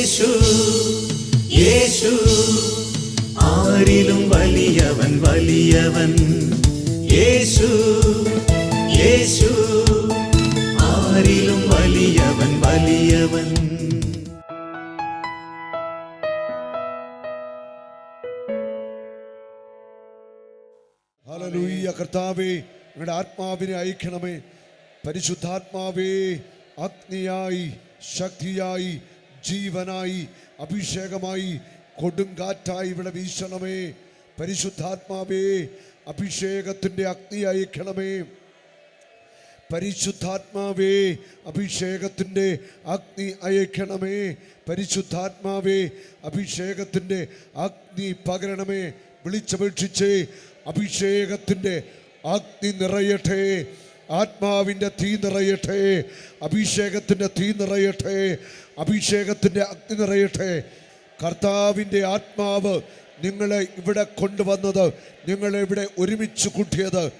യേശു യേശു. ആരിലും വലിയവൻ വലിയവൻ. യേശു യേശു. ആരിലും വലിയവൻ വലിയവൻ. കർത്താവേ നിങ്ങളുടെ ആത്മാവിനെ അയക്കണമേ. പരിശുദ്ധാത്മാവേ അഗ്നിയായി ശക്തിയായി ജീവനായി അഭിഷേകമായി കൊടുങ്കാറ്റായി ഇവിടെ വീശണമേ. പരിശുദ്ധാത്മാവേ അഭിഷേകത്തിന്റെ അഗ്നി അയക്കണമേ. പരിശുദ്ധാത്മാവേ അഭിഷേകത്തിന്റെ അഗ്നി അയക്കണമേ. പരിശുദ്ധാത്മാവേ അഭിഷേകത്തിന്റെ അഗ്നി പകരണമേ. വിളിച്ചപേക്ഷിച്ചേ അഭിഷേകത്തിന്റെ അഗ്നി നിറയട്ടെ. ആത്മാവിന്റെ തീ നിറയട്ടെ അഭിഷേകത്തിന്റെ തീ നിറയട്ടെ അഭിഷേകത്തിന്റെ അഗ്നി നിറയട്ടെ. കർത്താവിന്റെ ആത്മാവ് നിങ്ങളെ ഇവിടെ കൊണ്ടുവന്നത് നിങ്ങളെ ഇവിടെ ഒരുമിച്ച് കൂട്ടിയത്.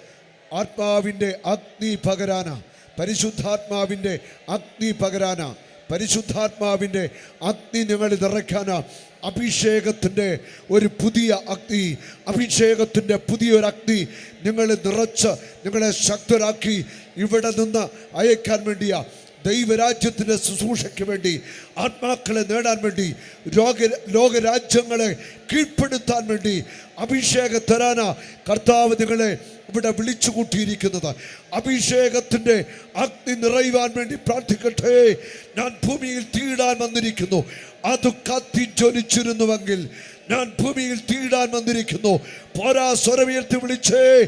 ആത്മാവിന്റെ അഗ്നി പകരാന പരിശുദ്ധാത്മാവിന്റെ അഗ്നി പകരാന പരിശുദ്ധാത്മാവിന്റെ അഗ്നി നിങ്ങൾ നിറയ്ക്കാന. അഭിഷേകത്തിന്റെ ഒരു പുതിയ അഗ്നി അഭിഷേകത്തിന്റെ പുതിയൊരു അഗ്നി നിങ്ങളെ നിറച്ച് നിങ്ങളെ ശക്തരാക്കി ഇവിടെ നിന്ന് അയക്കാൻ വേണ്ടിയാ. ദൈവരാജ്യത്തിന്റെ ശുശ്രൂഷയ്ക്ക് വേണ്ടി ആത്മാക്കളെ നേടാൻ വേണ്ടി രോഗ ലോകരാജ്യങ്ങളെ കീഴ്പ്പെടുത്താൻ വേണ്ടി അഭിഷേകം തരാനാ കർത്താവ് നിങ്ങളെ ഇവിടെ വിളിച്ചു കൂട്ടിയിരിക്കുന്നത് അഭിഷേകത്തിന്റെ അഗ്നി നിറയുവാൻ വേണ്ടി പ്രാർത്ഥിക്കട്ടെ. ഞാൻ ഭൂമിയിൽ തീടാൻ വന്നിരിക്കുന്നു. അത് കത്തി ജ്വലിച്ചിരുന്നുവെങ്കിൽ ഞാൻ ഭൂമിയിൽ തീടാൻ വന്നിരിക്കുന്നു. പോരാ സ്വരമുയർത്തി വിളിച്ചേ.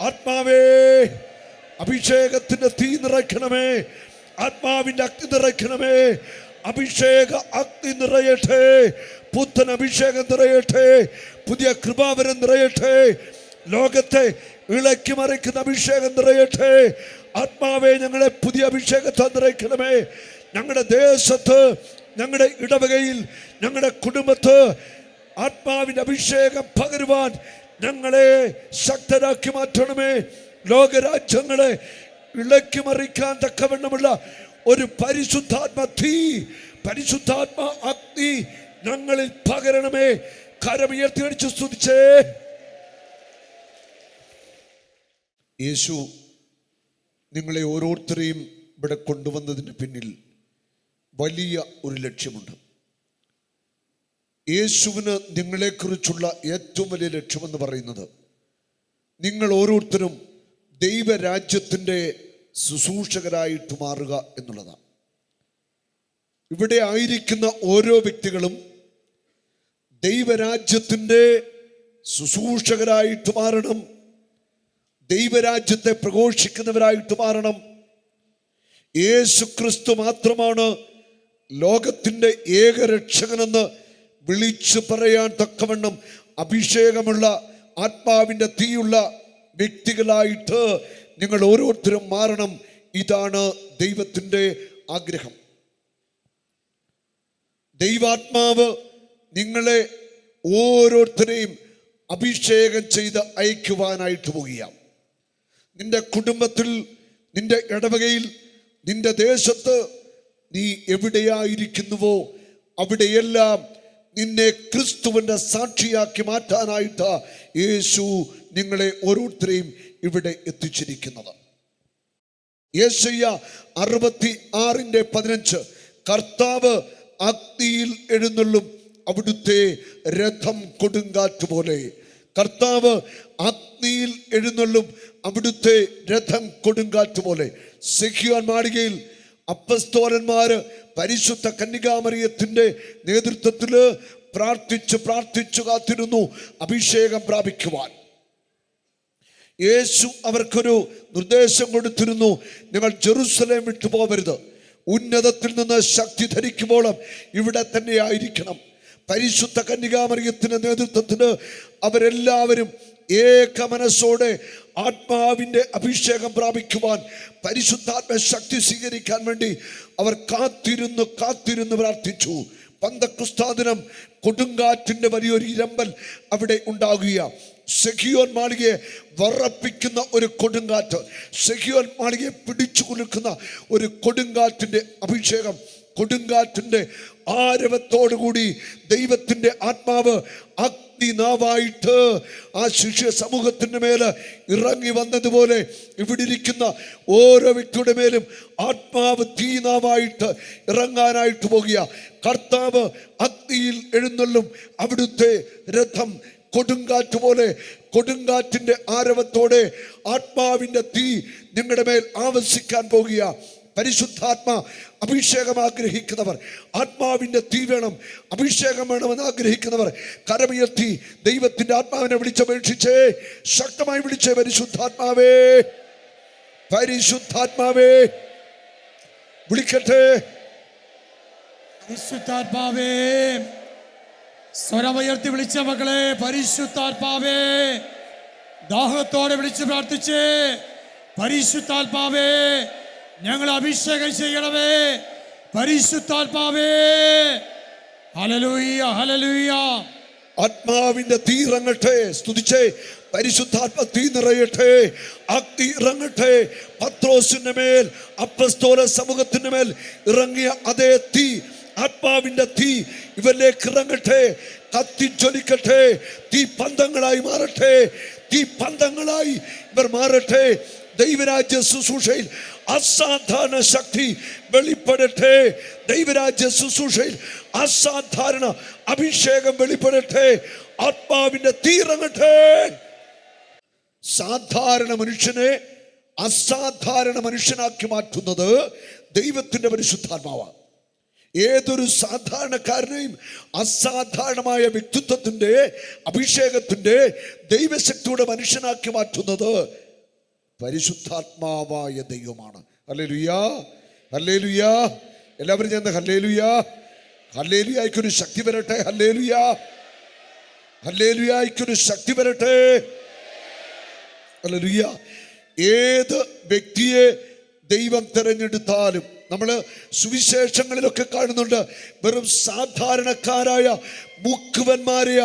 ആത്മാവേ അഭിഷേകത്തിന്റെ തീ നിറയ്ക്കണമേ. ആത്മാവിന്റെ അഗ്നി നിറയ്ക്കണമേ. അഭിഷേക അഗ്നി നിറയട്ടെ. പുത്തൻ അഭിഷേകം നിറയട്ടെ. പുതിയ കൃപാവരം നിറയട്ടെ. ലോകത്തെ ഇളക്കി മറിക്കുന്ന അഭിഷേകം നിറയട്ടെ. ആത്മാവെ ഞങ്ങളെ പുതിയ അഭിഷേകത്തെ നിറയ്ക്കണമേ. ഞങ്ങളുടെ ദേശത്ത് ഞങ്ങളുടെ ഇടവകയിൽ ഞങ്ങളുടെ കുടുംബത്ത് ആത്മാവിന്റെ അഭിഷേകം പകരുവാൻ ഞങ്ങളെ ശക്തരാക്കി മാറ്റണമേ. ലോകരാജ്യങ്ങളെ ഇളക്കി മറിക്കാൻ തക്കവണ്ണമുള്ള ഒരു പരിശുദ്ധാത്മ തീ പരിശുദ്ധാത്മ അഗ്നി ഞങ്ങളിൽ പകരണമേ. കരമുയർത്തി അടിച്ചു സ്തുതിച്ചേ. യേശു നിങ്ങളെ ഓരോരുത്തരെയും ഇവിടെ കൊണ്ടുവന്നതിന് പിന്നിൽ വലിയ ഒരു ലക്ഷ്യമുണ്ട്. യേശുവിന് നിങ്ങളെക്കുറിച്ചുള്ള ഏറ്റവും വലിയ ലക്ഷ്യമെന്ന് പറയുന്നത് നിങ്ങൾ ഓരോരുത്തരും ദൈവരാജ്യത്തിന്റെ ശുശ്രൂഷകരായിട്ട് മാറുക എന്നുള്ളതാണ്. ഇവിടെ ആയിരിക്കുന്ന ഓരോ വ്യക്തികളും ദൈവരാജ്യത്തിന്റെ ശുശ്രൂഷകരായിട്ട് മാറണം ദൈവരാജ്യത്തെ പ്രഘോഷിക്കുന്നവരായിട്ട് മാറണം. യേശു ക്രിസ്തു മാത്രമാണ് ലോകത്തിന്റെ ഏക രക്ഷകനെന്ന് വിളിച്ചു പറയാൻ തക്കവണ്ണം അഭിഷേകമുള്ള ആത്മാവിന്റെ തീയുള്ള വ്യക്തികളായിട്ട് നിങ്ങൾ ഓരോരുത്തരും മാറണം. ഇതാണ് ദൈവത്തിന്റെ ആഗ്രഹം. ദൈവാത്മാവ് നിങ്ങളെ ഓരോരുത്തരെയും അഭിഷേകം ചെയ്ത് അയക്കുവാനായിട്ട് പോകുകയാണ് നിന്റെ കുടുംബത്തിൽ നിന്റെ ഇടവകയിൽ നിന്റെ ദേശത്ത് നീ എവിടെയായിരിക്കുന്നുവോ അവിടെയെല്ലാം നിന്നെ ക്രിസ്തുവിന്റെ സാക്ഷിയാക്കി മാറ്റാനായിട്ട് യേശു നിങ്ങളെ ഓരോരുത്തരെയും ഇവിടെ എത്തിച്ചിരിക്കുന്നത്. യേശയ്യ അറുപത്തി ആറിന്റെ പതിനഞ്ച് കർത്താവ് അഗ്നിയിൽ എഴുന്നള്ളും അവിടുത്തെ രഥം കൊടുങ്കാറ്റ് പോലെ. കർത്താവ് അഗ്നിയിൽ എഴുന്നള്ളും അവിടുത്തെ രഥം കൊടുങ്കാറ്റ് പോലെ. സെഖിയോൻ മാളികയിൽ അപ്പസ്തോലന്മാര് പരിശുദ്ധ കന്യകാമറിയത്തിന്റെ നേതൃത്വത്തിൽ പ്രാർത്ഥിച്ച് പ്രാർത്ഥിച്ചു കാത്തിരുന്നു അഭിഷേകം പ്രാപിക്കുവാൻ. യേശു അവർക്കൊരു നിർദ്ദേശം കൊടുത്തിരുന്നു നിങ്ങൾ ജെറുസലേം വിട്ടുപോകരുത് ഉന്നതത്തിൽ നിന്ന് ശക്തി ധരിക്കുമ്പോഴും ഇവിടെ തന്നെ ആയിരിക്കണം. പരിശുദ്ധ കന്യകാമറിയത്തിന്റെ നേതൃത്വത്തിന് അവരെല്ലാവരും ഏക മനസ്സോടെ ആത്മാവിന്റെ അഭിഷേകം പ്രാപിക്കുവാൻ പരിശുദ്ധാത്മ ശക്തി സ്വീകരിക്കാൻ വേണ്ടി അവർ കാത്തിരുന്നു കാത്തിരുന്ന് പ്രാർത്ഥിച്ചു. പന്തക്രിസ്താദിനം കൊടുങ്കാറ്റിന്റെ വലിയൊരു ഇരമ്പൽ അവിടെ ഉണ്ടാകുക സെഖിയോൻ മാളികയെ വറപ്പിക്കുന്ന ഒരു കൊടുങ്കാറ്റ് സെഖിയോൻ മാളികയെ പിടിച്ചു കുലുക്കുന്ന ഒരു കൊടുങ്കാറ്റിന്റെ അഭിഷേകം കൊടുങ്കാറ്റിന്റെ ആരവത്തോടുകൂടി ദൈവത്തിന്റെ ആത്മാവ് അഗ്നിനാവായിട്ട് ആ ശിഷ്യ സമൂഹത്തിന്റെ മേലെ ഇറങ്ങി വന്നതുപോലെ ഇവിടെ ഇരിക്കുന്ന ഓരോ വ്യക്തിയുടെ മേലും ആത്മാവ് തീനാവായിട്ട് ഇറങ്ങാനായിട്ട് പോകുക. കർത്താവ് അഗ്നിയിൽ എഴുന്നള്ളും. അവിടുത്തെ രഥം കൊടുങ്കാറ്റ് പോലെ കൊടുങ്കാറ്റിന്റെ ആരവത്തോടെ ആത്മാവിന്റെ തീ നിങ്ങളുടെ മേൽ ആവസിക്കാൻ പോകുക. പരിശുദ്ധാത്മ അഭിഷേകം ആഗ്രഹിക്കുന്നവർ. ആത്മാവിന്റെ തീ വേണം. അഭിഷേകം വേണമെന്ന് ആഗ്രഹിക്കുന്നവർ. കരമുയർത്തി ദൈവത്തിന്റെ ആത്മാവിനെ വിളിച്ചപേക്ഷിച്ചേ. ശക്തമായി വിളിച്ചേ പരിശുദ്ധാത്മാവേ. പരിശുദ്ധാത്മാവേ. വിളിക്കട്ടെ. പരിശുദ്ധാത്മാവേ. സ്വരമുയർത്തി വിളിച്ച മക്കളെ പരിശുദ്ധാത്മാവേ. ദാഹത്തോടെ വിളിച്ച് പ്രാർത്ഥിച്ചേ. പരിശുദ്ധാത്മാവേ. ഞങ്ങൾ അഭിഷേകം ചെയ്യണമേ. പരിശുദ്ധാത്മാവേ. ഹലലൂയ ഹലലൂയ ആത്മാവിന്റെ തീ ഇറങ്ങട്ടെ സ്തുതിച്ചേ. പരിശുദ്ധാത്മ തീ നിറയട്ടെ അഗ്നി ഇറങ്ങട്ടെ. പത്രോസിന്റെ മേൽ അപ്പസ്തോല സമൂഹത്തിന്റെ മേൽ ഇറങ്ങിയ അതേ തീ ആത്മാവിന്റെ തീ ഇവരിലേക്ക് ഇറങ്ങട്ടെ. കത്തിജ്വലിക്കട്ടെ തീ പന്തങ്ങളായി മാറട്ടെ. തീ പന്തങ്ങളായി ഇവർ മാറട്ടെ. ദൈവരാജ്യ ശുശ്രൂഷയിൽ അസാധാരണ ശക്തി വെളിപ്പെടട്ടെ. ദൈവരാജ്യ ശുശ്രൂഷയിൽ അസാധാരണ അഭിഷേകം വെളിപ്പെടട്ടെ. ആത്മാവിന്റെ തീറങ്ങട്ടെ സാധാരണ മനുഷ്യനെ അസാധാരണ മനുഷ്യനാക്കി മാറ്റുന്നത് ദൈവത്തിന്റെ പരിശുദ്ധാത്മാവാണ്. ഏതൊരു സാധാരണക്കാരനെയും അസാധാരണമായ വ്യക്തിത്വത്തിന്റെ അഭിഷേകത്തിന്റെ ദൈവശക്തിയുടെ മനുഷ്യനാക്കി മാറ്റുന്നത് പരിശുദ്ധാത്മാവായ ദൈവമാണ്. ഹല്ലേ ലുയാ ഹല്ലേ ലുയാ എല്ലാവരും ചേർന്ന് ഹല്ലേ ലുയാ ഹല്ലേ ലുയായിക്കൊരു ശക്തി വരട്ടെ ഹല്ലേ ലുയാ ഹല്ലേ ലുയായിക്കൊരു ശക്തി വരട്ടെ. ഹല്ലേലൂയ. ഏത് വ്യക്തിയെ ദൈവം തിരഞ്ഞെടുത്താലും നമ്മൾ സുവിശേഷങ്ങളിലൊക്കെ കാണുന്നുണ്ട്. വെറും സാധാരണക്കാരായ മുക്കുവന്മാരെയ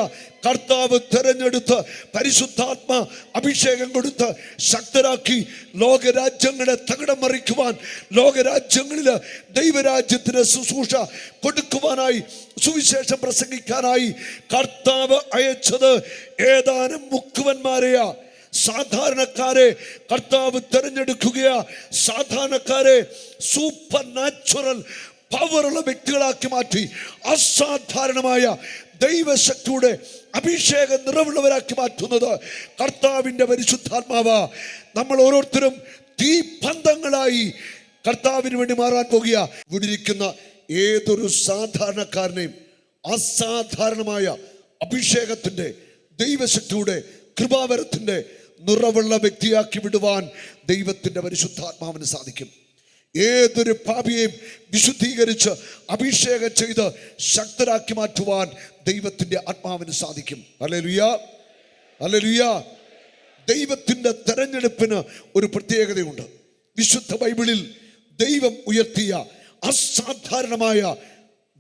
കർത്താവ് തെരഞ്ഞെടുത്ത് പരിശുദ്ധാത്മ അഭിഷേകം കൊടുത്ത് ശക്തരാക്കി ലോകരാജ്യങ്ങളെ തകിടം മറിക്കുവാൻ ലോകരാജ്യങ്ങളിൽ ദൈവരാജ്യത്തിന് ശുശ്രൂഷ കൊടുക്കുവാനായി സുവിശേഷം പ്രസംഗിക്കാനായി കർത്താവ് അയച്ചത് ഏതാനും മുക്കുവന്മാരെയാ സാധാരണക്കാരെ കർത്താവ് തിരഞ്ഞെടുക്കുകയാ. സാധാരണക്കാരെ സൂപ്പർ നാച്ചുറൽ പവറുള്ള വ്യക്തികളാക്കി മാറ്റി. അസാധാരണമായ ദൈവശക്തിയുടെ അഭിഷേക നിറവുള്ളവരാക്കി മാറ്റുന്നത് കർത്താവിന്റെ പരിശുദ്ധാത്മാവ. നമ്മൾ ഓരോരുത്തരും തീപന്തങ്ങളായി കർത്താവിന് വേണ്ടി മാറാൻ പോകുക ഇവിടെ ഏതൊരു സാധാരണക്കാരനെയും അസാധാരണമായ അഭിഷേകത്തിന്റെ ദൈവശക്തിയുടെ കൃപാവരത്തിന്റെ നിറവുള്ള വ്യക്തിയാക്കി വിടുവാൻ ദൈവത്തിന്റെ പരിശുദ്ധാത്മാവിന് സാധിക്കും. ഏതൊരു പാപിയെയും വിശുദ്ധീകരിച്ച് അഭിഷേകം ചെയ്ത് ശക്തരാക്കി മാറ്റുവാൻ ദൈവത്തിന്റെ ആത്മാവിന് സാധിക്കും. അല്ലേ ലുയാ ലുയ ദൈവത്തിന്റെ തെരഞ്ഞെടുപ്പിന് ഒരു പ്രത്യേകതയുണ്ട്. വിശുദ്ധ ബൈബിളിൽ ദൈവം ഉയർത്തിയ അസാധാരണമായ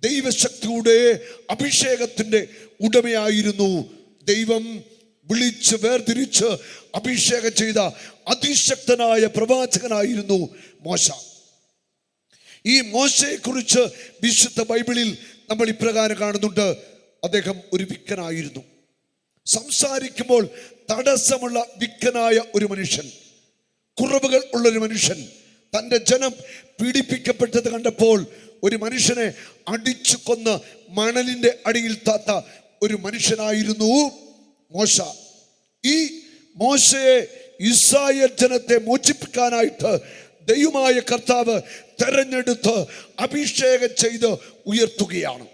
ദൈവശക്തിയുടെ അഭിഷേകത്തിന്റെ ഉടമയായിരുന്നു ദൈവം. വിളിച്ച് വേർതിരിച്ച് അഭിഷേകം ചെയ്ത അതിശക്തനായ പ്രവാചകനായിരുന്നു മോശ. ഈ മോശയെക്കുറിച്ച് വിശുദ്ധ ബൈബിളിൽ നമ്മൾ ഇപ്രകാരം കാണുന്നുണ്ട്. അദ്ദേഹം ഒരു വിക്കനായിരുന്നു. സംസാരിക്കുമ്പോൾ തടസ്സമുള്ള വിക്കനായ ഒരു മനുഷ്യൻ കുറവുകൾ ഉള്ളൊരു മനുഷ്യൻ തന്റെ ജനം പീഡിപ്പിക്കപ്പെട്ടത് കണ്ടപ്പോൾ ഒരു മനുഷ്യനെ അടിച്ചു കൊന്ന് മണലിന്റെ അടിയിൽ താത്ത ഒരു മനുഷ്യനായിരുന്നു. മോശ. ഈ മോശയെ ഇസ്രായേൽ ജനത്തെ മോചിപ്പിക്കാനായിട്ട് ദൈവമായ കർത്താവ് തെരഞ്ഞെടുത്ത് അഭിഷേകം ചെയ്ത് ഉയർത്തുകയാണ്.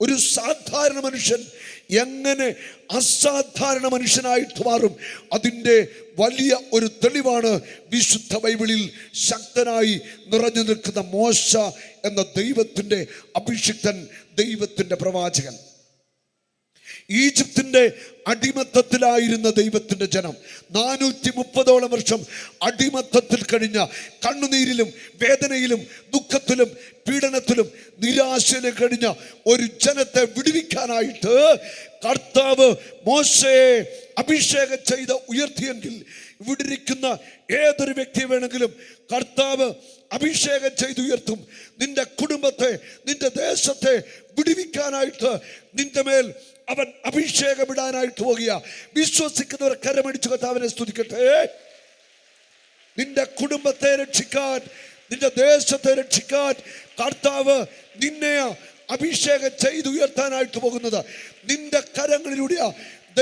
ഒരു സാധാരണ മനുഷ്യൻ എങ്ങനെ അസാധാരണ മനുഷ്യനായിട്ട് മാറും? അതിന്റെ വലിയ ഒരു തെളിവാണ് വിശുദ്ധ ബൈബിളിൽ ശക്തനായി നിറഞ്ഞു നിൽക്കുന്ന മോശ എന്ന ദൈവത്തിന്റെ അഭിഷിക്തൻ ദൈവത്തിന്റെ പ്രവാചകൻ. ഈജിപ്തിന്റെ അടിമത്തത്തിലായിരുന്ന ദൈവത്തിന്റെ ജനം. നാനൂറ്റി മുപ്പതോളം വർഷം അടിമത്തത്തിൽ കഴിഞ്ഞ കണ്ണുനീരിലും വേദനയിലും ദുഃഖത്തിലും പീഡനത്തിലും നിരാശയിലും കഴിഞ്ഞ ഒരു ജനത്തെ വിടുവിക്കാനായിട്ട് കർത്താവ് മോശയെ അഭിഷേകം ചെയ്ത ഉയർത്തിയെങ്കിൽ ഇവിടെ ഇരിക്കുന്ന ഏതൊരു വ്യക്തിയെ വേണമെങ്കിലും കർത്താവ് അഭിഷേകം ചെയ്ത് ഉയർത്തും. നിന്റെ കുടുംബത്തെ നിന്റെ ദേശത്തെ വിടുവിക്കാനായിട്ട് നിന്റെ മേൽ അവൻ അഭിഷേകമിടാനായിട്ട് പോകുക. വിശ്വസിക്കുന്നവർ കരമടിച്ചു കർത്താവിനെ സ്തുതിക്കട്ടെ. നിന്റെ കുടുംബത്തെ രക്ഷിക്കാൻ നിന്റെ ദേശത്തെ രക്ഷിക്കാൻ കർത്താവ് നിന്നെ അഭിഷേകം ചെയ്ത് ഉയർത്താനായിട്ട് പോകുന്നത്. നിന്റെ കരങ്ങളിലൂടെയാ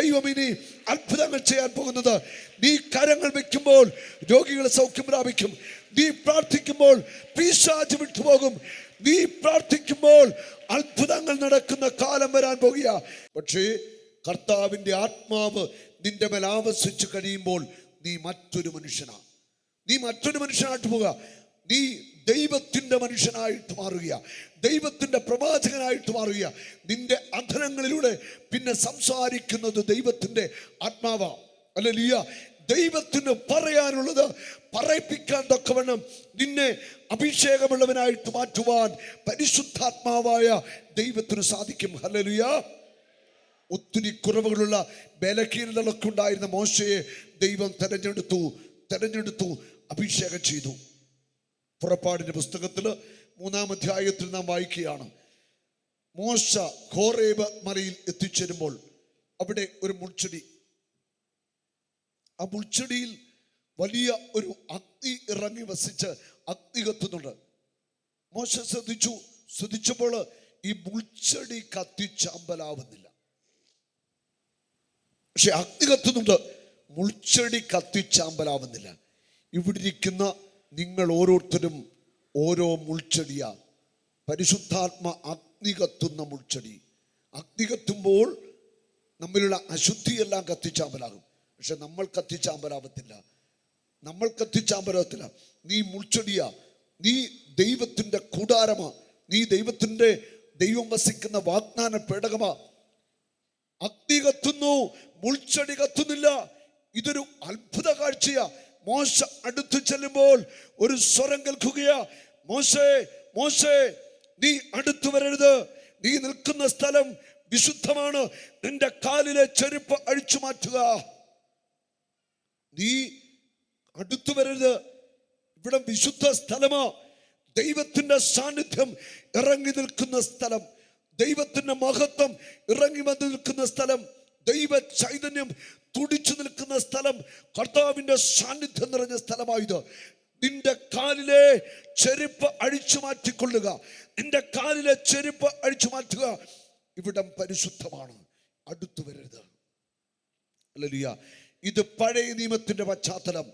ദൈവം ഇനി അത്ഭുതങ്ങൾ ചെയ്യാൻ പോകുന്നത്. നീ കരങ്ങൾ വെക്കുമ്പോൾ രോഗികളെ സൗഖ്യം പ്രാപിക്കും. നീ പ്രാർത്ഥിക്കുമ്പോൾ പീശാജ് വിട്ടുപോകും. നീ പ്രാർത്ഥിക്കുമ്പോൾ അത്ഭുതങ്ങൾ നടക്കുന്ന കാലം വരാൻ പോകുക. പക്ഷേ കർത്താവിന്റെ ആത്മാവ് നിന്റെ മേൽ ആവസിച്ച് കഴിയുമ്പോൾ നീ മറ്റൊരു മനുഷ്യനാണ് നീ മറ്റൊരു മനുഷ്യനായിട്ട് പോവുക. നീ ദൈവത്തിന്റെ മനുഷ്യനായിട്ട് മാറുക. ദൈവത്തിന്റെ പ്രവാചകനായിട്ട് മാറുക. നിന്റെ അധരങ്ങളിലൂടെ പിന്നെ സംസാരിക്കുന്നത് ദൈവത്തിന്റെ ആത്മാവാണ് അല്ല ലിയ ദൈവത്തിന് പറയാനുള്ളത് പറയിപ്പിക്കാൻ തക്കവണ്ണം നിന്നെ അഭിഷേകമുള്ളവനായിട്ട് മാറ്റുവാൻ പരിശുദ്ധാത്മാവായ ദൈവത്തിന് സാധിക്കും. ഹല്ലേലൂയ. ഒത്തിരി കുറവുകളുള്ള ബലഹീനതകളൊക്കെ ഉണ്ടായിരുന്ന മോശയെ ദൈവം തെരഞ്ഞെടുത്തു തെരഞ്ഞെടുത്തു അഭിഷേകം ചെയ്തു. പുറപ്പാടിന്റെ പുസ്തകത്തിൽ മൂന്നാം അധ്യായത്തിൽ നാം വായിക്കുകയാണ്. മോശ ഖോറേബ് മലയിൽ എത്തിച്ചേരുമ്പോൾ അവിടെ ഒരു മുൾച്ചെടി ആ പുൽച്ചെടിയിൽ വലിയ ഒരു അഗ്നി ഇറങ്ങി വസിച്ച് അഗ്നി കത്തുന്നുണ്ട്. മോശ ശ്രദ്ധിച്ചു. ശ്രദ്ധിച്ചപ്പോൾ ഈ മുൾച്ചെടി കത്തിച്ചാമ്പലാവുന്നില്ല പക്ഷെ അഗ്നി കത്തുന്നുണ്ട്. മുൾച്ചെടി കത്തിച്ചാമ്പലാവുന്നില്ല ഇവിടെ ഇരിക്കുന്ന നിങ്ങൾ ഓരോരുത്തരും ഓരോ മുൾച്ചെടിയാ പരിശുദ്ധാത്മ അഗ്നി കത്തുന്ന മുൾച്ചെടി അഗ്നി കത്തുമ്പോൾ നമ്മിലുള്ള അശുദ്ധിയെല്ലാം കത്തിച്ചാമ്പലാകും പക്ഷെ നമ്മൾ കത്തിച്ചാമ്പലാവത്തില്ല നമ്മൾ കത്തിച്ചാമ്പലാവത്തില്ല നീ മുൾച്ചെടിയ. നീ ദൈവത്തിന്റെ കൂടാരമാ. നീ ദൈവത്തിന്റെ ദൈവം വസിക്കുന്ന വാഗ്ദാന പേടകമാ. അഗ്നി കത്തുന്നു മുൾച്ചെടി കത്തുന്നില്ല. ഇതൊരു അത്ഭുത കാഴ്ചയാ. മോശ അടുത്തു ചെല്ലുമ്പോൾ ഒരു സ്വരം കേൾക്കുകയാ. മോശേ മോശേ നീ അടുത്തു വരരുത്. നീ നിൽക്കുന്ന സ്ഥലം വിശുദ്ധമാണ്. നിന്റെ കാലിലെ ചെരുപ്പ് അഴിച്ചു മാറ്റുക. നീ അടുത്തു വരരുത്. ഇവിടെ വിശുദ്ധ സ്ഥലമാ. ദൈവത്തിന്റെ സാന്നിധ്യം ഇറങ്ങി നിൽക്കുന്ന സ്ഥലം. ദൈവത്തിന്റെ മഹത്വം ഇറങ്ങി വന്ന് നിൽക്കുന്ന സ്ഥലം. ദൈവ ചൈതന്യം തുടിച്ചു നിൽക്കുന്ന സ്ഥലം. കർത്താവിന്റെ സാന്നിധ്യം നിറഞ്ഞ സ്ഥലമായത്. നിന്റെ കാലിലെ ചെരുപ്പ് അഴിച്ചു മാറ്റിക്കൊള്ളുക. നിന്റെ കാലിലെ ചെരുപ്പ് അഴിച്ചു മാറ്റുക. ഇവിടം പരിശുദ്ധമാണ്. അടുത്തു വരരുത്. ഹല്ലേലൂയ. ഇത് പഴയ നിയമത്തിന്റെ പശ്ചാത്തലം.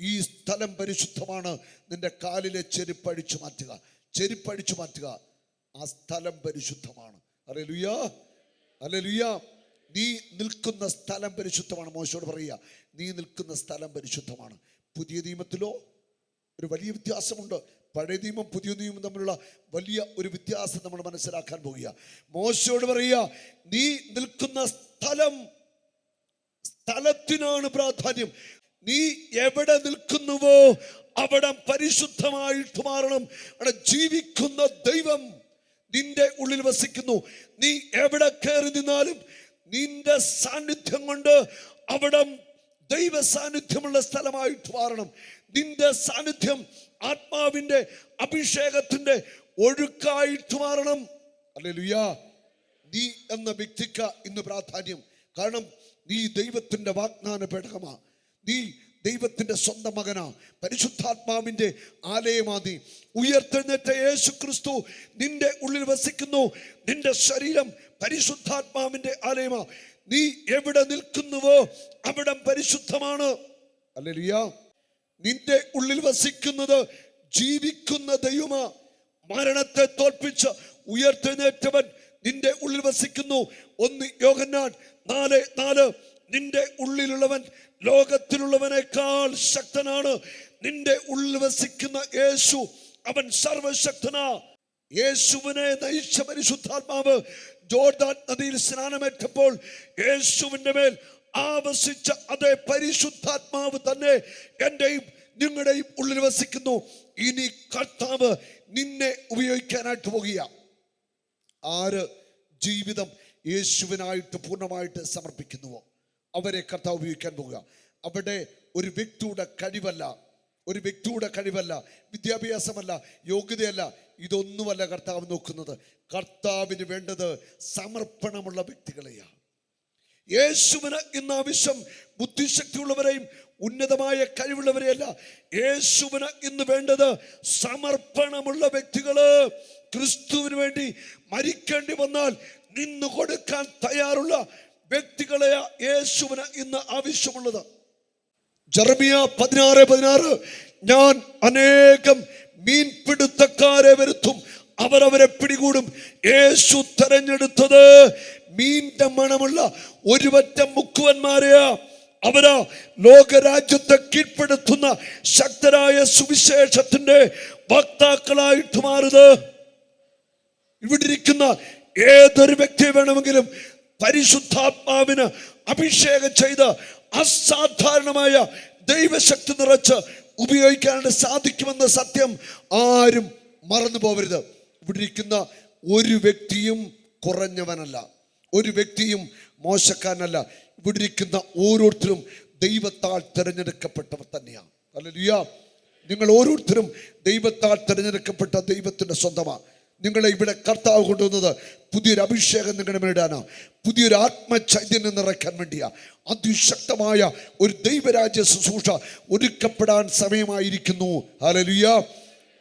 ഈ സ്ഥലം പരിശുദ്ധമാണ്. നിന്റെ കാലിലെ ചെരുപ്പ് അഴിച്ചു മാറ്റുക. ചെരുപ്പ് അഴിച്ചു മാറ്റുക. ആ സ്ഥലം പരിശുദ്ധമാണ്. അല്ലെ ലുയാ നീ നിൽക്കുന്ന സ്ഥലം പരിശുദ്ധമാണ്. മോശയോട് പറയുക നീ നിൽക്കുന്ന സ്ഥലം പരിശുദ്ധമാണ്. പുതിയ നിയമത്തിലോ ഒരു വലിയ വ്യത്യാസമുണ്ട്. പഴയ നിയമം പുതിയ നിയമം തമ്മിലുള്ള വലിയ ഒരു വ്യത്യാസം നമ്മൾ മനസ്സിലാക്കാൻ പോകുക. മോശയോട് പറയുക നീ നിൽക്കുന്ന സ്ഥലം സ്ഥലത്തിനാണ് പ്രാധാന്യം. നീ എവിടെ നിൽക്കുന്നുവോ അവിടെ പരിശുദ്ധമായിട്ട് മാറണം. അവിടെ ജീവിക്കുന്ന ദൈവം നിന്റെ ഉള്ളിൽ വസിക്കുന്നു. നീ എവിടെ കയറി നിന്നാലും നിന്റെ സാന്നിധ്യം കൊണ്ട് അവിടം ദൈവ സാന്നിധ്യമുള്ള സ്ഥലമായിട്ട് മാറണം. നിന്റെ സാന്നിധ്യം ആത്മാവിന്റെ അഭിഷേകത്തിന്റെ ഒഴുക്കായിട്ട് മാറണം. അല്ലെ ലുയാ നീ എന്ന വ്യക്തിക്ക ഇന്ന് പ്രാധാന്യം. കാരണം നീ ദൈവത്തിന്റെ വാഗ്ദാന പേടകമാ നീ ദൈവത്തിന്റെ സ്വന്തം മകനാ. പരിശുദ്ധാത്മാവിന്റെ ആലയമാ നീ. ഉയർത്തെഴുന്നേറ്റ യേശു ക്രിസ്തു നിന്റെ ഉള്ളിൽ വസിക്കുന്നു. നിന്റെ ശരീരം പരിശുദ്ധാത്മാവിന്റെ ആലയമാ. നീ എവിടെ നിൽക്കുന്നുവോ അവിടം പരിശുദ്ധമാണ്. അല്ലേ നിന്റെ ഉള്ളിൽ വസിക്കുന്നത് ജീവിക്കുന്ന ദൈവമാ. മരണത്തെ തോൽപ്പിച്ച് ഉയർത്തെഴുന്നേറ്റവൻ നിന്റെ ഉള്ളിൽ വസിക്കുന്നു. ഒന്ന് യോഗന്നാൻ നാല് നാല്. നിന്റെ ഉള്ളിലുള്ളവൻ ലോകത്തിലുള്ളവനേക്കാൾ ശക്തനാണ്. നിന്റെ ഉള്ളിൽ വസിക്കുന്ന യേശു അവൻ സർവശക്തനാ. യേശുവിനെ നയിച്ച പരിശുദ്ധാത്മാവ് ജോർദാൻ നദിയിൽ സ്നാനമേറ്റപ്പോൾ യേശുവിന്റെ മേൽ ആവസിച്ച അതേ പരിശുദ്ധാത്മാവ് തന്നെ എന്റെയും നിങ്ങളുടെയും ഉള്ളിൽ വസിക്കുന്നു. ഇനി കർത്താവ് നിന്നെ ഉപയോഗിക്കാനായിട്ട് പോകുക. ആര് ജീവിതം യേശുവിനായിട്ട് പൂർണമായിട്ട് സമർപ്പിക്കുന്നുവോ? അവരെ കർത്താവ് ഉപയോഗിക്കാൻ പോവുക. അവിടെ ഒരു വ്യക്തിയുടെ കഴിവല്ല. ഒരു വ്യക്തിയുടെ കഴിവല്ല. വിദ്യാഭ്യാസമല്ല. യോഗ്യതയല്ല. ഇതൊന്നുമല്ല കർത്താവ് നോക്കുന്നത്. കർത്താവിന് വേണ്ടത് സമർപ്പണമുള്ള വ്യക്തികളെയാണ്. യേശുവിന് ഇന്ന് ആവശ്യം ബുദ്ധിശക്തിയുള്ളവരെയും ഉന്നതമായ കഴിവുള്ളവരെയല്ല. യേശുവിന് ഇന്ന് വേണ്ടത് സമർപ്പണമുള്ള വ്യക്തികൾ. ക്രിസ്തുവിന് വേണ്ടി മരിക്കേണ്ടി വന്നാൽ നിന്ന് കൊടുക്കാൻ തയ്യാറുള്ള വ്യക്തികളെ യേശുവിന് ഇന്ന് ആവശ്യമുള്ളത്. ജർമിയ പതിനാറ് പതിനാറ് ഞാൻ അനേകം മീൻപിടുത്തക്കാരെ വരുത്തും അവരവരെ പിടികൂടും. യേശു തെരഞ്ഞെടുത്തത് മീന്റെ മണമുള്ള ഒരുപറ്റം മുക്കുവന്മാരെയാ. അവരാ ലോകരാജ്യത്തെ കീഴ്പ്പെടുത്തുന്ന ശക്തരായ സുവിശേഷത്തിന്റെ വക്താക്കളായിട്ട് മാറുന്നത്. ഇവിടെ ഇരിക്കുന്ന ഏതൊരു വ്യക്തി വേണമെങ്കിലും പരിശുദ്ധാത്മാവിന് അഭിഷേകം ചെയ്ത് അസാധാരണമായ ദൈവശക്തി നിറച്ച് ഉപയോഗിക്കാനായിട്ട് സാധിക്കുമെന്ന സത്യം ആരും മറന്നു പോവരുത്. ഇവിടെ ഇരിക്കുന്ന ഒരു വ്യക്തിയും കുറഞ്ഞവനല്ല. ഒരു വ്യക്തിയും മോശക്കാരനല്ല. ഇവിടെ ഇരിക്കുന്ന ഓരോരുത്തരും ദൈവത്താൽ തിരഞ്ഞെടുക്കപ്പെട്ടവർ തന്നെയാണ്. അല്ല നിങ്ങൾ ഓരോരുത്തരും ദൈവത്താൽ തിരഞ്ഞെടുക്കപ്പെട്ട ദൈവത്തിന്റെ സ്വന്തമാണ് നിങ്ങളെ ഇവിടെ കർത്താവ് കൊണ്ടുവന്നത് പുതിയൊരു അഭിഷേകം നിങ്ങളുടെ മേടാനാ പുതിയൊരു ആത്മചൈതന്യം നിറയ്ക്കാൻ വേണ്ടിയാ. അതിശക്തമായ ഒരു ദൈവരാജ്യ ശുശ്രൂഷ ഒരുക്കപ്പെടാൻ സമയമായിരിക്കുന്നു. ഹലലിയ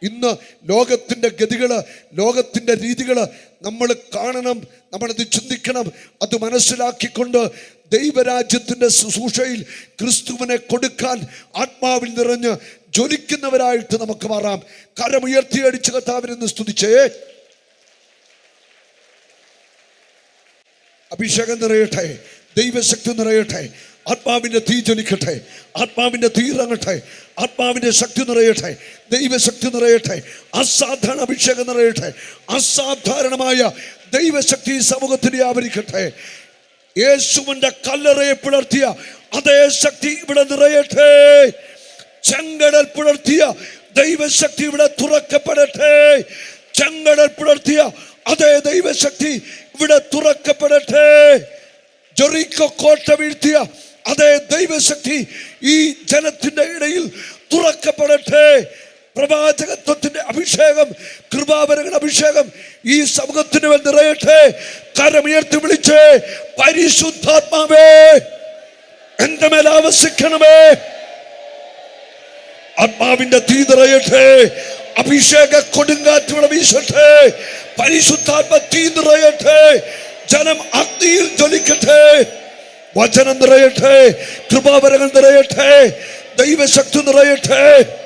ഇന്ന് ലോകത്തിന്റെ ഗതികൾ ലോകത്തിന്റെ രീതികൾ നമ്മൾ കാണണം നമ്മളത് ചിന്തിക്കണം അത് മനസ്സിലാക്കിക്കൊണ്ട് ദൈവരാജ്യത്തിന്റെ ശുശ്രൂഷയിൽ ക്രിസ്തുവിനെ കൊടുക്കാൻ ആത്മാവിൽ നിറഞ്ഞ് ജ്വലിക്കുന്നവരായിട്ട് നമുക്ക് മാറാം. കരമുയർത്തി അടിച്ച് കർത്താവിനെന്ന് സ്തുതിച്ചേ. അഭിഷേകം നിറയട്ടെ ദൈവശക്തി നിറയട്ടെ ആത്മാവിന്റെ തീ ജ്വലിക്കട്ടെ ആത്മാവിന്റെ തീ ഇറങ്ങട്ടെ ശക്തി നിറയട്ടെ ദൈവശക്തി നിറയട്ടെ അസാധാരണ അഭിഷേകം നിറയട്ടെ അസാധാരണമായ ദൈവശക്തി സമൂഹത്തിന് ആവരിക്കട്ടെ യേശുവിന്റെ കല്ലറയെ പിളർത്തിയ അതേ ശക്തി ഇവിടെ നിറയട്ടെ. ചെങ്കടൽ പുലർത്തിയ ദൈവശക്തി ഇവിടെ തുറക്കപ്പെടട്ടെ. ചെങ്കടൽ പുലർത്തിയ അതേ ദൈവശക്തി ഇവിടെ തുറക്കപ്പെടട്ടെ. ജെറീക്കോ കോട്ട വീഴ്ത്തിയ അതേ ദൈവശക്തി ഈ ജനത്തിന്റെ ഇടയിൽ തുറക്കപ്പെടട്ടെ. പ്രവാചകത്വത്തിന്റെ അഭിഷേകം കൃപാവരങ്ങളുടെ അഭിഷേകം ഈ സമൂഹത്തിന് മേൽ നിറയട്ടെ. കരമുയർത്തി വിളിച്ച് പരിശുദ്ധാത്മാവേ എന്റെ മേൽ ആവശിക്കണമേ ആത്മാവിന്റെ തീ നിറയട്ടെ അഭിഷേക കൊടുങ്കാറ്റുകളെ വീശട്ടെ. പരിശുദ്ധാത്മ തീ നിറയട്ടെ ജനം അഗ്നിയിൽ ജ്വലിക്കട്ടെ. വചനം നിറയട്ടെ. കൃപാവരങ്ങൾ നിറയട്ടെ. ദൈവശക്തി നിറയട്ടെ.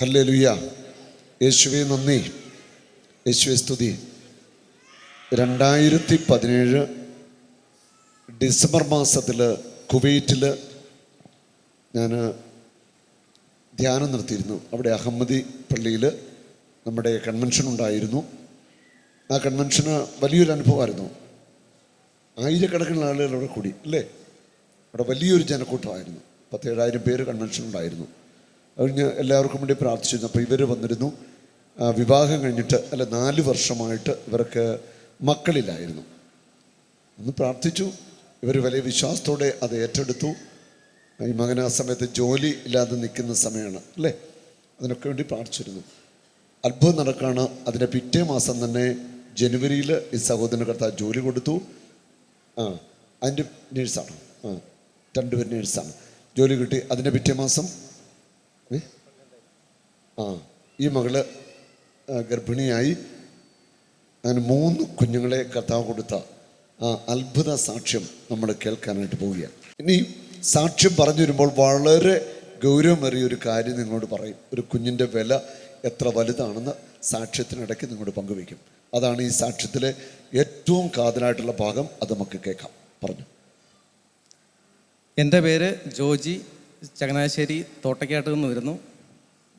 ഹല്ലേലൂയ. യേശുവെ നന്ദി. യേശുവെ സ്തുതി. രണ്ടായിരത്തി പതിനേഴ് ഡിസംബർ മാസത്തിൽ കുവൈറ്റിൽ ഞാൻ ധ്യാനം നിർത്തിയിരുന്നു. അവിടെ അഹമ്മദി പള്ളിയിൽ നമ്മുടെ കൺവെൻഷൻ ഉണ്ടായിരുന്നു. ആ കൺവെൻഷന് വലിയൊരു അനുഭവമായിരുന്നു. ആയിരക്കണക്കിന് ആളുകൾ അവിടെ കൂടി അല്ലേ? അവിടെ വലിയൊരു ജനക്കൂട്ടമായിരുന്നു. പത്തേഴായിരം പേര് കൺവെൻഷൻ ഉണ്ടായിരുന്നു. കഴിഞ്ഞ് എല്ലാവർക്കും വേണ്ടി പ്രാർത്ഥിച്ചിരുന്നു. അപ്പോൾ ഇവർ വന്നിരുന്നു. വിവാഹം കഴിഞ്ഞിട്ട് അല്ല നാല് വർഷമായിട്ട് ഇവർക്ക് മക്കളിലായിരുന്നു. ഒന്ന് പ്രാർത്ഥിച്ചു ഇവർ വലിയ വിശ്വാസത്തോടെ അത് ഏറ്റെടുത്തു. ഈ മകൻ ആ സമയത്ത് ജോലി ഇല്ലാതെ നിൽക്കുന്ന സമയമാണ് അല്ലേ? അതിനൊക്കെ വേണ്ടി പ്രാർത്ഥിച്ചിരുന്നു. അത്ഭുതം നടക്കാണ്. അതിന്റെ പിറ്റേ മാസം തന്നെ ജനുവരിയിൽ ഈ സഹോദരന് കർത്താവ് ജോലി കൊടുത്തു. ആ അതിന്റെ നേഴ്സാണ്. ആ രണ്ടുപേർ നേഴ്സാണ്. ജോലി കിട്ടി. അതിന്റെ പിറ്റേ മാസം? ആ ഈ മകൾ ഗർഭിണിയായി. അങ്ങനെ മൂന്ന് കുഞ്ഞുങ്ങളെ കർത്താവ് കൊടുത്ത. ആ അത്ഭുത സാക്ഷ്യം നമ്മൾ കേൾക്കാനായിട്ട് പോവുകയാണ്. ഇനി സാക്ഷ്യം പറഞ്ഞു വരുമ്പോൾ വളരെ ഗൗരവമേറിയ ഒരു കാര്യം നിങ്ങളോട് പറയും. ഒരു കുഞ്ഞിന്റെ വില എത്ര വലുതാണെന്ന് സാക്ഷ്യത്തിനിടയ്ക്ക് നിങ്ങളോട് പങ്കുവയ്ക്കും. അതാണ് ഈ സാക്ഷ്യത്തിലെ ഏറ്റവും കാതലായിട്ടുള്ള ഭാഗം. അത് നമുക്ക് കേൾക്കാം. പറഞ്ഞു. എന്റെ പേര് ജോജി ചങ്ങനാശ്ശേരി തോട്ടയ്ക്കാട്ട് നിന്ന് വരുന്നു.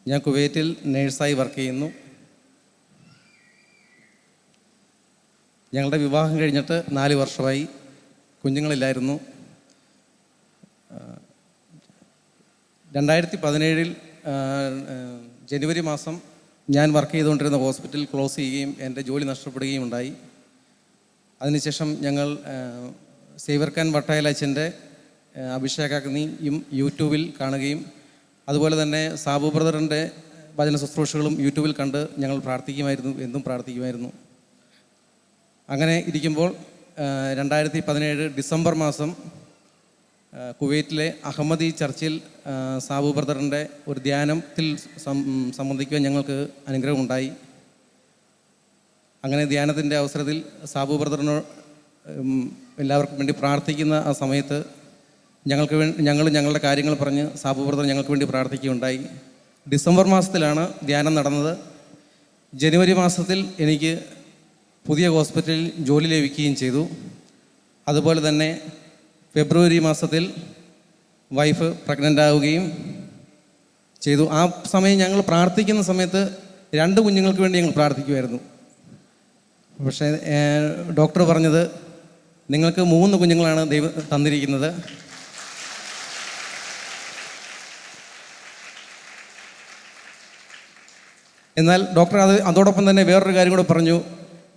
ഞാൻ കുവൈറ്റിൽ നേഴ്സായി വർക്ക് ചെയ്യുന്നു. ഞങ്ങളുടെ വിവാഹം കഴിഞ്ഞിട്ട് നാല് വർഷമായി കുഞ്ഞുങ്ങളില്ലായിരുന്നു. രണ്ടായിരത്തി പതിനേഴിൽ ജനുവരി മാസം ഞാൻ വർക്ക് ചെയ്തുകൊണ്ടിരുന്ന ഹോസ്പിറ്റൽ ക്ലോസ് ചെയ്യുകയും എന്റെ ജോലി നഷ്ടപ്പെടുകയും ഉണ്ടായി. അതിനുശേഷം ഞങ്ങൾ സേവർക്കാൻ വട്ടായൽ അച്ഛന്റെ അഭിഷേകാഗ്നിയും യൂട്യൂബിൽ കാണുകയും അതുപോലെ തന്നെ സാബു ബ്രദറിന്റെ ഭജന ശുശ്രൂഷകളും യൂട്യൂബിൽ കണ്ട് ഞങ്ങൾ പ്രാർത്ഥിക്കുമായിരുന്നു എന്നും പ്രാർത്ഥിക്കുമായിരുന്നു. അങ്ങനെ ഇരിക്കുമ്പോൾ രണ്ടായിരത്തി പതിനേഴ് ഡിസംബർ മാസം കുവൈറ്റിലെ അഹമ്മദി ചർച്ചിൽ സാബു ബ്രദറിന്റെ ഒരു ധ്യാനത്തിൽ സംബന്ധിക്കുവാൻ ഞങ്ങൾക്ക് അനുഗ്രഹമുണ്ടായി. അങ്ങനെ ധ്യാനത്തിന്റെ അവസരത്തിൽ സാബു ബ്രദറിനോ എല്ലാവർക്കും വേണ്ടി പ്രാർത്ഥിക്കുന്ന ആ സമയത്ത് ഞങ്ങൾക്ക് വേണ്ടി ഞങ്ങൾ ഞങ്ങളുടെ കാര്യങ്ങൾ പറഞ്ഞ് സാബു ബ്രദർ ഞങ്ങൾക്ക് വേണ്ടി പ്രാർത്ഥിക്കുകയുണ്ടായി. ഡിസംബർ മാസത്തിലാണ് ധ്യാനം നടന്നത്. ജനുവരി മാസത്തിൽ എനിക്ക് പുതിയ ഹോസ്പിറ്റലിൽ ജോലി ലഭിക്കുകയും ചെയ്തു. അതുപോലെ തന്നെ ഫെബ്രുവരി മാസത്തിൽ വൈഫ് പ്രഗ്നന്റ് ആവുകയും ചെയ്തു. ആ സമയം ഞങ്ങൾ പ്രാർത്ഥിക്കുന്ന സമയത്ത് രണ്ട് കുഞ്ഞുങ്ങൾക്ക് വേണ്ടി ഞങ്ങൾ പ്രാർത്ഥിക്കുമായിരുന്നു പക്ഷേ ഡോക്ടർ പറഞ്ഞത് നിങ്ങൾക്ക് മൂന്ന് കുഞ്ഞുങ്ങളാണ് ദൈവം തന്നിരിക്കുന്നത്. എന്നാൽ ഡോക്ടർ അത് അതോടൊപ്പം തന്നെ വേറൊരു കാര്യം കൂടെ പറഞ്ഞു.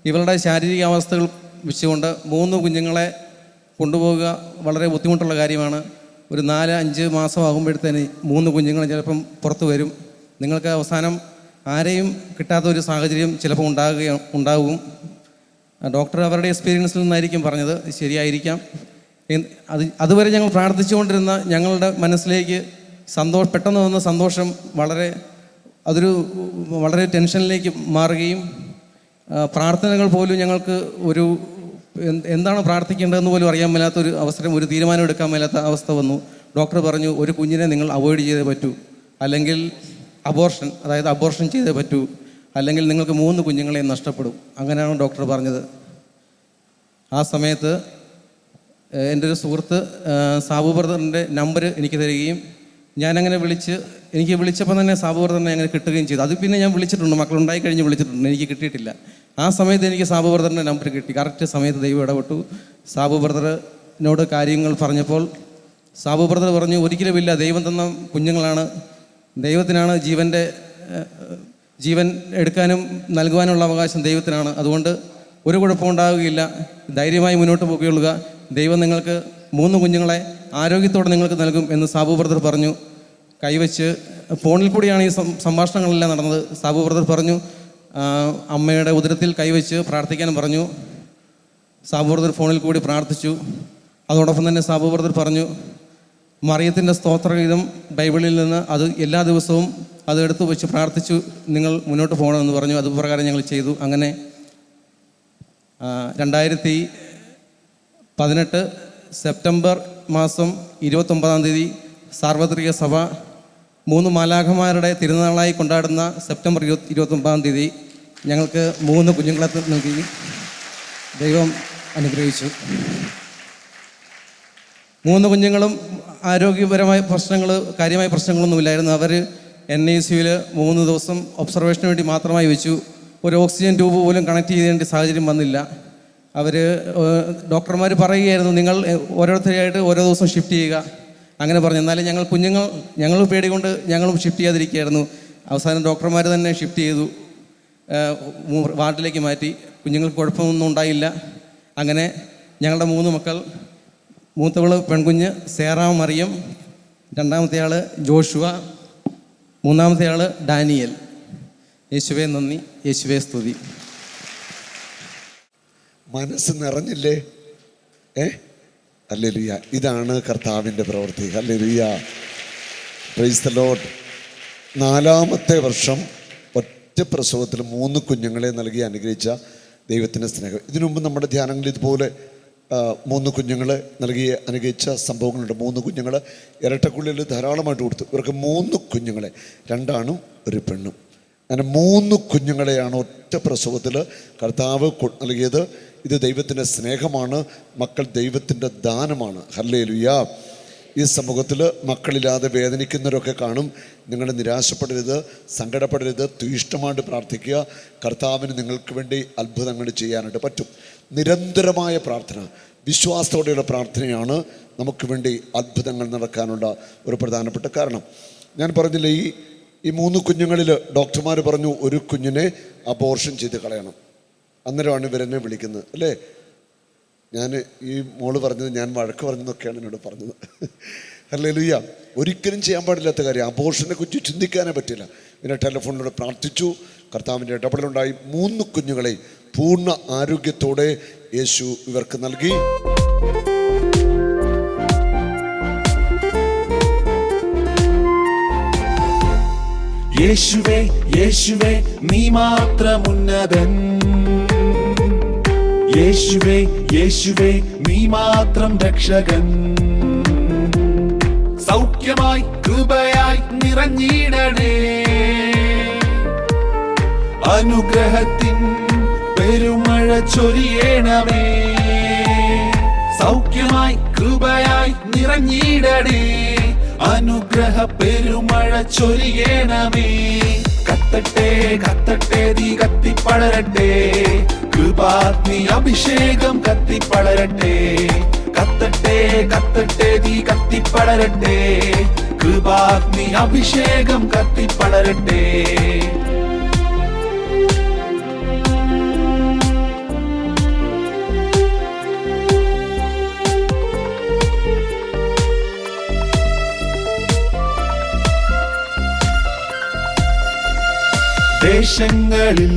ഇവളുടെ ശാരീരിക അവസ്ഥകൾ വെച്ചുകൊണ്ട് മൂന്ന് കുഞ്ഞുങ്ങളെ കൊണ്ടുപോവുക വളരെ ബുദ്ധിമുട്ടുള്ള കാര്യമാണ്. ഒരു നാല് അഞ്ച് മാസമാകുമ്പോഴത്തേന് മൂന്ന് കുഞ്ഞുങ്ങൾ ചിലപ്പം പുറത്തു വരും. നിങ്ങൾക്ക് അവസാനം ആരെയും കിട്ടാത്ത ഒരു സാഹചര്യം ചിലപ്പോൾ ഉണ്ടാകുക ഉണ്ടാകും. ഡോക്ടർ അവരുടെ എക്സ്പീരിയൻസിൽ നിന്നായിരിക്കും പറഞ്ഞത്. ശരിയായിരിക്കാം. അത് അതുവരെ ഞങ്ങൾ പ്രാർത്ഥിച്ചുകൊണ്ടിരുന്ന ഞങ്ങളുടെ മനസ്സിലേക്ക് സന്തോഷ പെട്ടെന്ന് വന്ന സന്തോഷം വളരെ അതൊരു വളരെ ടെൻഷനിലേക്ക് മാറുകയും പ്രാർത്ഥനകൾ പോലും ഞങ്ങൾക്ക് ഒരു എന്ത് എന്താണ് പ്രാർത്ഥിക്കേണ്ടതെന്ന് പോലും അറിയാൻ മേലാത്ത ഒരു അവസരം ഒരു തീരുമാനം എടുക്കാൻ മേലാത്ത അവസ്ഥ വന്നു. ഡോക്ടർ പറഞ്ഞു ഒരു കുഞ്ഞിനെ നിങ്ങൾ അവോയ്ഡ് ചെയ്തേ പറ്റൂ. അല്ലെങ്കിൽ അബോർഷൻ അതായത് അബോർഷൻ ചെയ്തേ പറ്റൂ. അല്ലെങ്കിൽ നിങ്ങൾക്ക് മൂന്ന് കുഞ്ഞുങ്ങളെ നഷ്ടപ്പെടും. അങ്ങനെയാണ് ഡോക്ടർ പറഞ്ഞത്. ആ സമയത്ത് എന്റെ ഒരു സുഹൃത്ത് സാബു ബ്രദറിന്റെ നമ്പർ എനിക്ക് തരികയും ഞാനങ്ങനെ വിളിച്ച് എനിക്ക് വിളിച്ചപ്പോൾ തന്നെ സാബുവർ തന്നെ അങ്ങനെ കിട്ടുകയും ചെയ്തു. അത് പിന്നെ ഞാൻ വിളിച്ചിട്ടുണ്ട് മക്കളുണ്ടായി കഴിഞ്ഞ് വിളിച്ചിട്ടുണ്ട്. എനിക്ക് കിട്ടിയിട്ടില്ല. ആ സമയത്ത് എനിക്ക് സാബു നമ്പർ കിട്ടി. കറക്റ്റ് സമയത്ത് ദൈവം ഇടപെട്ടു. സാബു കാര്യങ്ങൾ പറഞ്ഞപ്പോൾ സാബു പറഞ്ഞു ഒരിക്കലുമില്ല ദൈവം തന്ന കുഞ്ഞുങ്ങളാണ്. ദൈവത്തിനാണ് ജീവന്റെ ജീവൻ എടുക്കാനും നൽകുവാനുള്ള അവകാശം ദൈവത്തിനാണ്. അതുകൊണ്ട് ഒരു കുഴപ്പം കുഴപ്പമുണ്ടാവുകയില്ല ധൈര്യമായി മുന്നോട്ട് പോകുകയുള്ളുക ദൈവം നിങ്ങൾക്ക് മൂന്ന് കുഞ്ഞുങ്ങളെ ആരോഗ്യത്തോടെ നിങ്ങൾക്ക് നൽകും എന്ന് സാബു പറഞ്ഞു. കൈവച്ച് ഫോണിൽ കൂടിയാണ് ഈ സംഭാഷണങ്ങളെല്ലാം നടന്നത്. സാബു ബ്രദർ പറഞ്ഞു അമ്മയുടെ ഉദരത്തിൽ കൈവച്ച് പ്രാർത്ഥിക്കാൻ പറഞ്ഞു. സാബു ബ്രദർ ഫോണിൽ കൂടി പ്രാർത്ഥിച്ചു. അതോടൊപ്പം തന്നെ സാബു ബ്രദർ പറഞ്ഞു മറിയത്തിന്റെ സ്തോത്രഗീതം ബൈബിളിൽ നിന്ന് അത് എല്ലാ ദിവസവും അത് എടുത്തു വെച്ച് പ്രാർത്ഥിച്ചു. നിങ്ങൾ മുന്നോട്ട് പോകണമെന്ന് പറഞ്ഞു. അതുപ്രകാരം ഞങ്ങൾ ചെയ്തു. അങ്ങനെ രണ്ടായിരത്തി പതിനെട്ട് സെപ്റ്റംബർ മാസം ഇരുപത്തൊമ്പതാം തീയതി സാർവത്രിക സഭ മൂന്ന് മാലാഖമാരുടെ തിരുനാളായി കൊണ്ടാടുന്ന സെപ്റ്റംബർ ഇരുപത്തി ഇരുപത്തൊമ്പതാം തീയതി ഞങ്ങൾക്ക് മൂന്ന് കുഞ്ഞുങ്ങളെ നൽകി. ദൈവം അനുഗ്രഹിച്ചു. മൂന്ന് കുഞ്ഞുങ്ങളും ആരോഗ്യപരമായ പ്രശ്നങ്ങൾ കാര്യമായ പ്രശ്നങ്ങളൊന്നുമില്ലായിരുന്നു അവർ എൻ ഐ സിയിൽ മൂന്ന് ദിവസം ഒബ്സർവേഷന് വേണ്ടി മാത്രമായി വെച്ചു. ഒരു ഓക്സിജൻ ട്യൂബ് പോലും കണക്ട് ചെയ്യേണ്ട സാഹചര്യം വന്നില്ല. അവർ ഡോക്ടർമാർ പറയുകയായിരുന്നു നിങ്ങൾ ഓരോരുത്തരെയായിട്ട് ഓരോ ദിവസം ഷിഫ്റ്റ് ചെയ്യുക. അങ്ങനെ പറഞ്ഞു. എന്നാലും ഞങ്ങൾ കുഞ്ഞുങ്ങൾ ഞങ്ങൾ പേടി കൊണ്ട് ഞങ്ങളും ഷിഫ്റ്റ് ചെയ്യാതിരിക്കുകയായിരുന്നു. അവസാനം ഡോക്ടർമാർ തന്നെ ഷിഫ്റ്റ് ചെയ്തു. വാർഡിലേക്ക് മാറ്റി. കുഞ്ഞുങ്ങൾക്ക് കുഴപ്പമൊന്നും ഉണ്ടായില്ല. അങ്ങനെ ഞങ്ങളുടെ മൂന്ന് മക്കൾ മൂത്തവൾ പെൺകുഞ്ഞ് സേറാ മറിയം രണ്ടാമത്തെ ആൾ ജോഷുവ മൂന്നാമത്തെ ആൾ ഡാനിയൽ. യേശുവേ നന്ദി. യേശുവേ സ്തുതി. മനസ്സ് നിറഞ്ഞില്ലേ? ഏ അല്ലെലുയ്യ ഇതാണ് കർത്താവിന്റെ പ്രവൃത്തി. അല്ലെലിയ പ്രൈസ് ലോഡ് നാലാമത്തെ വർഷം ഒറ്റ പ്രസവത്തിൽ മൂന്ന് കുഞ്ഞുങ്ങളെ നൽകി അനുഗ്രഹിച്ച ദൈവത്തിന്റെ സ്നേഹം. ഇതിനു മുമ്പ് നമ്മുടെ ധ്യാനങ്ങളിൽ ഇതുപോലെ മൂന്ന് കുഞ്ഞുങ്ങൾ നൽകി അനുഗ്രഹിച്ച സംഭവങ്ങളുണ്ട്. മൂന്ന് കുഞ്ഞുങ്ങൾ ഇരട്ടക്കുള്ളിൽ ധാരാളമായിട്ട് കൊടുത്തു. ഇവർക്ക് മൂന്ന് കുഞ്ഞുങ്ങളെ രണ്ടാണും ഒരു പെണ്ണും. അങ്ങനെ മൂന്ന് കുഞ്ഞുങ്ങളെയാണ് ഒറ്റ പ്രസവത്തിൽ കർത്താവ് നൽകിയത്. ഇത് ദൈവത്തിന്റെ സ്നേഹമാണ് മക്കൾ ദൈവത്തിന്റെ ദാനമാണ്. ഹല്ലേ ലുയാ ഈ സമൂഹത്തിൽ മക്കളില്ലാതെ വേദനിക്കുന്നവരൊക്കെ കാണും. നിങ്ങൾ നിരാശപ്പെടരുത് സങ്കടപ്പെടരുത് തീഷ്ടമായിട്ട് പ്രാർത്ഥിക്കുക. കർത്താവിന് നിങ്ങൾക്ക് വേണ്ടി അത്ഭുതങ്ങൾ ചെയ്യാനായിട്ട് പറ്റും. നിരന്തരമായ പ്രാർത്ഥന വിശ്വാസത്തോടെയുള്ള പ്രാർത്ഥനയാണ് നമുക്ക് വേണ്ടി അത്ഭുതങ്ങൾ നടക്കാനുള്ള ഒരു പ്രധാനപ്പെട്ട കാരണം. ഞാൻ പറഞ്ഞില്ല ഈ ഈ മൂന്ന് കുഞ്ഞുങ്ങളിൽ ഡോക്ടർമാർ പറഞ്ഞു ഒരു കുഞ്ഞിനെ അബോർഷൻ ചെയ്ത് കളയണം. അന്നേരമാണ് ഇവരെന്നെ വിളിക്കുന്നത്. അല്ലേ? ഞാൻ ഈ മോൾ പറഞ്ഞത് ഞാൻ വഴക്ക് പറഞ്ഞതൊക്കെയാണ് എന്നോട് പറഞ്ഞത്. അല്ലേ ലുയ്യ ഒരിക്കലും ചെയ്യാൻ പാടില്ലാത്ത കാര്യം അബോഷനെ കുറിച്ച് ചിന്തിക്കാനേ പറ്റില്ല. പിന്നെ ടെലിഫോണിലൂടെ പ്രാർത്ഥിച്ചു കർത്താവിന്റെ ഇടപെടലുണ്ടായി. മൂന്ന് കുഞ്ഞുങ്ങളെ പൂർണ ആരോഗ്യത്തോടെ യേശു ഇവർക്ക് നൽകി. യേശുവേ യേശുവേ നീ മാത്രം ഉന്നതൻ യേശുവേ യേശുവേ നീ മാത്രം രക്ഷകൻ. സൗഖ്യമായി കൃപയായി നിറഞ്ഞിടണേ. അനുഗ്രഹത്തിൻ പെരുമഴ ചൊരിയണമേ. സൗഖ്യമായി കൃപയായി നിറഞ്ഞിടണേ. അനുഗ്രഹ പെരുമഴ ചൊരിയണമേ. കത്തട്ടെ കത്തട്ടെ തീ കത്തിപ്പടരട്ടെ. കൃപാഗ്നി അഭിഷേകം കത്തിപ്പളരട്ടെ കത്തട്ടെ കത്തട്ടെ തീ കത്തിപ്പളരട്ടെ കൃപാഗ്നി അഭിഷേകം കത്തിപ്പടരട്ടെ. ദേശങ്ങളിൽ